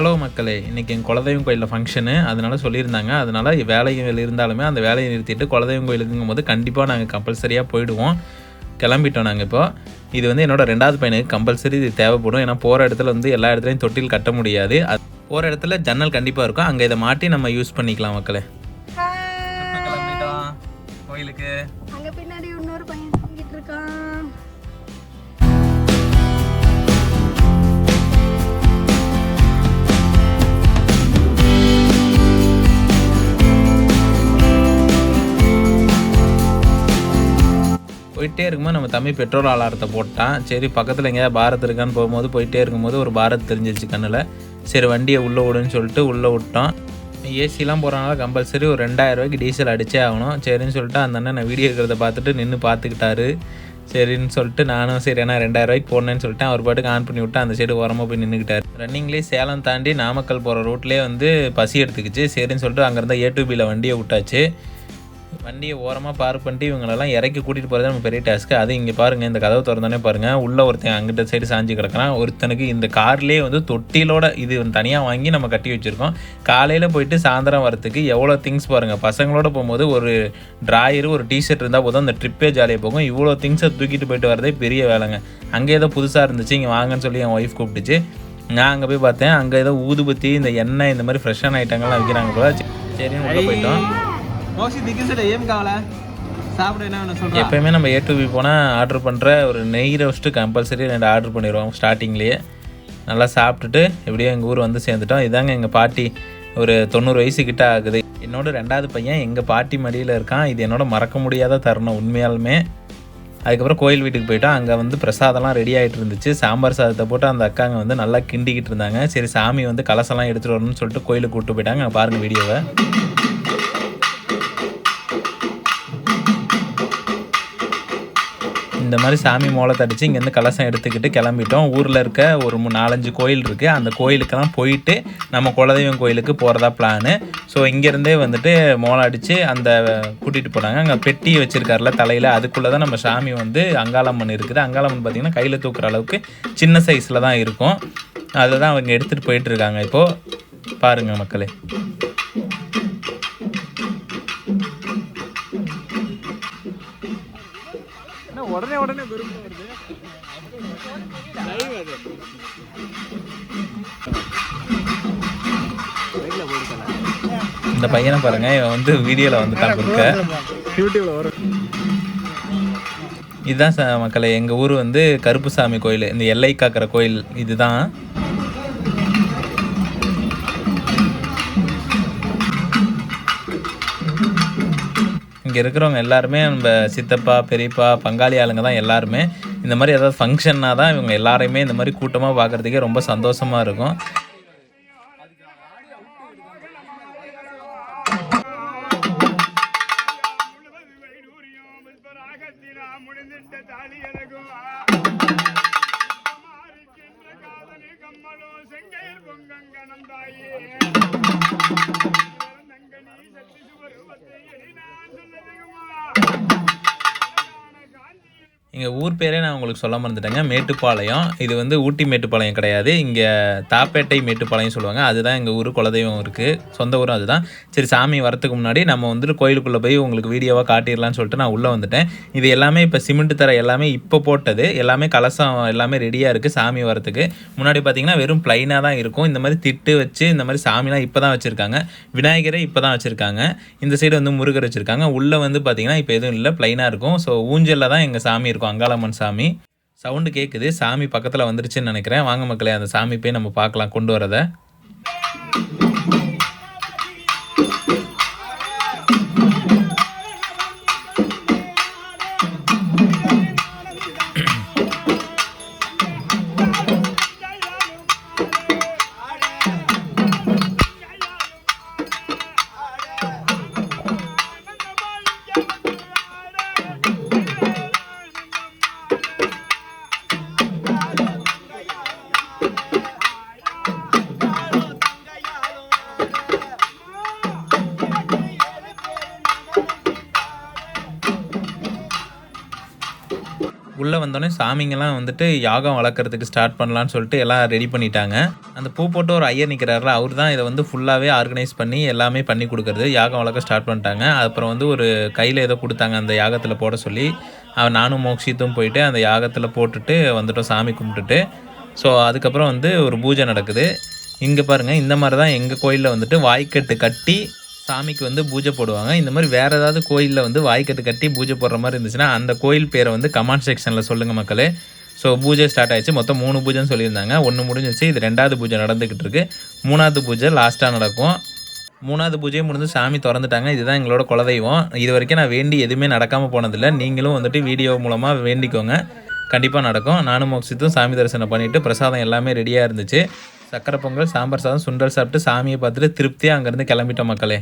Hello மக்களே இன்றைக்கி எங்கள் குலதெய்வம் கோயிலில் ஃபங்க்ஷனு அதனால சொல்லியிருந்தாங்க. அதனால் வேலைகள் இருந்தாலுமே அந்த வேலையை நிறுத்திட்டு குலதெய்வம் கோயிலுக்குங்கும் போது கண்டிப்பாக நாங்கள் கம்பல்சரியாக போயிடுவோம். கிளம்பிட்டோம் நாங்கள் இப்போ. இது வந்து என்னோட ரெண்டாவது பையனுக்கு கம்பல்சரி இது தேவைப்படும். ஏன்னா போகிற இடத்துல வந்து எல்லா இடத்துலையும் தொட்டில் கட்ட முடியாது. அது போகிற இடத்துல ஜன்னல் கண்டிப்பாக இருக்கும். அங்கே இதை மாட்டி நம்ம யூஸ் பண்ணிக்கலாம் மக்களே. கோயிலுக்கு. அங்க பின்னாடி இன்னொரு பையன் இருக்கான். போயிட்டே இருக்கும்போது நம்ம தம்பி பெட்ரோல் அலாரத்தை போட்டான் சரி பக்கத்தில் எங்கேயாவது பாரத் இருக்கான்னு போகும்போது போயிட்டே இருக்கும்போது ஒரு பாரத் தெரிஞ்சிருச்சு கண்ணில். சரி வண்டியை உள்ளே விடுன்னு சொல்லிட்டு உள்ளே விட்டோம். ஏசிலாம் போகிறனால கம்பல்சரி ஒரு ரெண்டாயிரம் ரூபாய்க்கு டீசல் அடிச்சே ஆகணும். சரின்னு சொல்லிட்டு அந்த அண்ணன் நான் வீடியோ இருக்கிறத பார்த்துட்டு நின்று பார்த்துக்கிட்டாரு. சரின்னு சொல்லிட்டு நானும் சரி ஏன்னா ரெண்டாயிரம் ரூபாய்க்கு போடணுன்னு சொல்லிட்டு அவர் பாட்டுக்கு ஆன் பண்ணி விட்டு அந்த சைடு உரமாக போய் நின்றுக்கிட்டார் ரன்னிங்லேயே சேலம் தாண்டி நாமக்கல் போகிற ரூட்லேயே வந்து பசி எடுத்துக்கிச்சு. சரின்னு சொல்லிட்டு அங்கேருந்தா ஏ டு பியில் வண்டியை விட்டாச்சு. வண்டியை ஓரமாக பார்க் பண்ணிட்டு இவங்களெல்லாம் இறக்கி கூட்டிகிட்டு போகிறது நம்ம பெரிய டாஸ்க்கு அது இங்கே பாருங்கள் இந்த கதவு திறந்தானே பாருங்கள் உள்ளே ஒருத்தன் அங்கிட்ட சைடு சாஞ்சு கிடக்குறான். ஒருத்தனுக்கு இந்த கார்லேயே வந்து தொட்டிலோட இது தனியாக வாங்கி நம்ம கட்டி வச்சுருக்கோம். காலையில் போயிட்டு சாயந்தரம் வரத்துக்கு எவ்வளோ திங்ஸ் பாருங்கள் பசங்களோட போகும்போது ஒரு ட்ராயரு ஒரு டிஷர்ட் இருந்தால் போதும். அந்த ட்ரிப்பே ஜாலியாக போகும். இவ்வளோ திங்ஸை தூக்கிட்டு போயிட்டு வரதே பெரிய வேலைங்க. அங்கே ஏதோ புதுசாக இருந்துச்சு இங்கே வாங்கன்னு சொல்லி என் ஒய்ஃப் கூப்பிட்டுச்சு. நான் அங்கே போய் பார்த்தேன். அங்கே ஏதோ ஊதுபத்தி இந்த எண்ணெய் இந்த மாதிரி ஃப்ரெஷ்ஷான ஐட்டங்கள்லாம் விற்கிறாங்க போல. சரின்னு உள்ளே போயிட்டோம். மோஸ்ட்லி திகிசில் ஏம் காவலை? சாப்பிட என்ன சொல்கிறேன் எப்பயுமே நம்ம ஏ டூபி போனால் ஆர்டர் பண்ணுற ஒரு நெய் ரோஸ்ட்டு கம்பல்சரி ரெண்டு ஆர்டர் பண்ணிடுவோம் ஸ்டார்டிங்லேயே நல்லா சாப்பிட்டுட்டு எப்படியோ எங்கள் ஊர் வந்து சேர்ந்துட்டோம். இதாங்க எங்கள் பாட்டி ஒரு தொண்ணூறு வயசு கிட்ட ஆகுது. என்னோட ரெண்டாவது பையன் எங்கள் பாட்டி மடியில் இருக்கான். இது என்னோட மறக்க முடியாத தருணம் உண்மையாலுமே. அதுக்கப்புறம் கோயில் வீட்டுக்கு போயிட்டோம். அங்கே வந்து பிரசாதம்லாம் ரெடி ஆகிட்டு இருந்துச்சு. சாம்பார் சாதத்தை போட்டு அந்த அக்காங்க வந்து நல்லா கிண்டிக்கிட்டு இருந்தாங்க. சரி சாமி வந்து கலசெல்லாம் எடுத்துகிட்டு வரணும்னு சொல்லிட்டு கோயிலுக்கு கூப்பிட்டு போயிட்டாங்க. பாருங்கள் வீடியோவை. இந்த மாதிரி சாமி மோளத்தை அடித்து இங்கேருந்து கலசம் எடுத்துக்கிட்டு கிளம்பிட்டோம். ஊரில் இருக்க ஒரு மூணு நாலஞ்சு கோயில் இருக்குது அந்த கோயிலுக்கெல்லாம் போயிட்டு நம்ம குலதெய்வம் கோயிலுக்கு போகிறதா பிளானு ஸோ இங்கேருந்தே வந்துட்டு மோளம் அடித்து அந்த கூட்டிகிட்டு போனாங்க. அங்கே பெட்டி வச்சுருக்காருல தலையில். அதுக்குள்ளே தான் நம்ம சாமி வந்து அங்காளம்மன் இருக்குது. அங்காளம்மன் பார்த்திங்கன்னா கையில் தூக்குற அளவுக்கு சின்ன சைஸில் தான் இருக்கும். அதை தான் அவங்க எடுத்துகிட்டு போயிட்டுருக்காங்க இப்போது பாருங்கள் மக்களே. உடனே உடனே பெருமை வருது அது. இந்த பையனை பாருங்கள் இவன் வந்து வீடியோவில் வந்துட்டான் கொடுக்க யூடியூப்ல வரும். இதுதான் ச மக்களே எங்கள் ஊர் வந்து கருப்புசாமி கோயில் இந்த எல்லை காக்கிற கோயில் இதுதான். இங்கே இருக்கிறவங்க எல்லாருமே நம்ம சித்தப்பா பெரியப்பா பங்காளி ஆளுங்க தான் எல்லாருமே. இந்த மாதிரி ஏதாவது ஃபங்க்ஷன்னா தான் இவங்க எல்லாரையுமே இந்த மாதிரி கூட்டமாக பார்க்குறதுக்கே ரொம்ப சந்தோஷமாக இருக்கும். எங்கள் ஊர் பேரே நான் உங்களுக்கு சொல்ல மறந்துட்டேங்க மேட்டுப்பாளையம். இது வந்து ஊட்டி மேட்டுப்பாளையம் கிடையாது. இங்கே தாப்பேட்டை மேட்டுப்பாளையம் சொல்லுவாங்க. அதுதான் எங்கள் ஊர் குலதெய்வம் இருக்குது சொந்த ஊரும் அதுதான். சரி சாமி வரத்துக்கு முன்னாடி நம்ம வந்துட்டு கோயிலுக்குள்ளே போய் உங்களுக்கு வீடியோவாக காட்டிடலான்னு சொல்லிட்டு நான் உள்ளே வந்துட்டேன். இது எல்லாமே இப்போ சிமெண்ட் தர எல்லாமே இப்போ போட்டது. எல்லாமே கலசம் எல்லாமே ரெடியாக இருக்குது சாமி வரத்துக்கு. முன்னாடி பார்த்தீங்கன்னா வெறும் ப்ளைனாக தான் இருக்கும். இந்த மாதிரி திட்டு வச்சு இந்த மாதிரி சாமிலாம் இப்போ தான் வச்சுருக்காங்க. விநாயகரை இப்போ தான் வச்சுருக்காங்க. இந்த சைடு வந்து முருகர் வச்சுருக்காங்க. உள்ளே வந்து பார்த்தீங்கன்னா இப்போ எதுவும் இல்லை. ப்ளைனாக இருக்கும். ஸோ ஊஞ்சலில் தான் எங்கள் சாமி இருக்கும். அங்காளம்மன் சாமி. சவுண்டு கேட்குது சாமி பக்கத்தில் வந்துருச்சுன்னு நினைக்கிறேன். வாங்க மக்களே அந்த சாமி போய் நம்ம பார்க்கலாம் கொண்டு வரதை. உள்ளே வந்தோடனே சாமிங்கெல்லாம் வந்துட்டு யாகம் வளர்க்குறதுக்கு ஸ்டார்ட் பண்ணலான்னு சொல்லிட்டு எல்லாம் ரெடி பண்ணிட்டாங்க. அந்த பூ போட்டு ஒரு ஐயர் நிற்கிறாருல அவர் தான் இதை வந்து ஃபுல்லாகவே ஆர்கனைஸ் பண்ணி எல்லாமே பண்ணி கொடுக்குறது யாகம் வளர்க்க ஸ்டார்ட் பண்ணிட்டாங்க. அப்புறம் வந்து ஒரு கையில் ஏதோ கொடுத்தாங்க அந்த யாகத்தில் போட சொல்லி. அவன் நானும் மோக்ஷித்தும் போயிட்டு அந்த யாகத்தில் போட்டுட்டு வந்துட்டோம் சாமி கும்பிட்டுட்டு. ஸோ அதுக்கப்புறம் வந்து ஒரு பூஜை நடக்குது. இங்கே பாருங்கள் இந்த மாதிரி தான் எங்கள் கோயிலில் வந்துட்டு வாய்க்கட்டு கட்டி சாமிக்கு வந்து பூஜை போடுவாங்க. இந்த மாதிரி வேறு ஏதாவது கோயிலில் வந்து வாய்க்கட்டு கட்டி பூஜை போடுற மாதிரி இருந்துச்சுன்னா அந்த கோயில் பேரை வந்து கமெண்ட் செக்ஷனில் சொல்லுங்கள் மக்களே. ஸோ பூஜை ஸ்டார்ட் ஆயிடுச்சு. மொத்தம் மூணு பூஜைன்னு சொல்லியிருந்தாங்க. ஒன்று முடிஞ்சிச்சு இது ரெண்டாவது பூஜை நடந்துக்கிட்டு இருக்கு. மூணாவது பூஜை லாஸ்ட்டாக நடக்கும். மூணாவது பூஜையும் முடிஞ்சு சாமி திறந்துட்டாங்க. இதுதான் எங்களோட குலதெய்வம். இது வரைக்கும் நான் வேண்டி எதுவுமே நடக்காமல் போனதில்லை. நீங்களும் வந்துட்டு வீடியோ மூலமாக வேண்டிக்கோங்க. கண்டிப்பாக நடக்கும். நானும் மோக்ஷித்தும் சாமி தரிசனம் பண்ணிவிட்டு பிரசாதம் எல்லாமே ரெடியாக இருந்துச்சு. சக்கரை பொங்கல் சாம்பார் சாதம் சுண்டல் சாப்பிட்டு சாமியை பார்த்துட்டு திருப்தியாக அங்கேருந்து கிளம்பிட்டோம் மக்களே.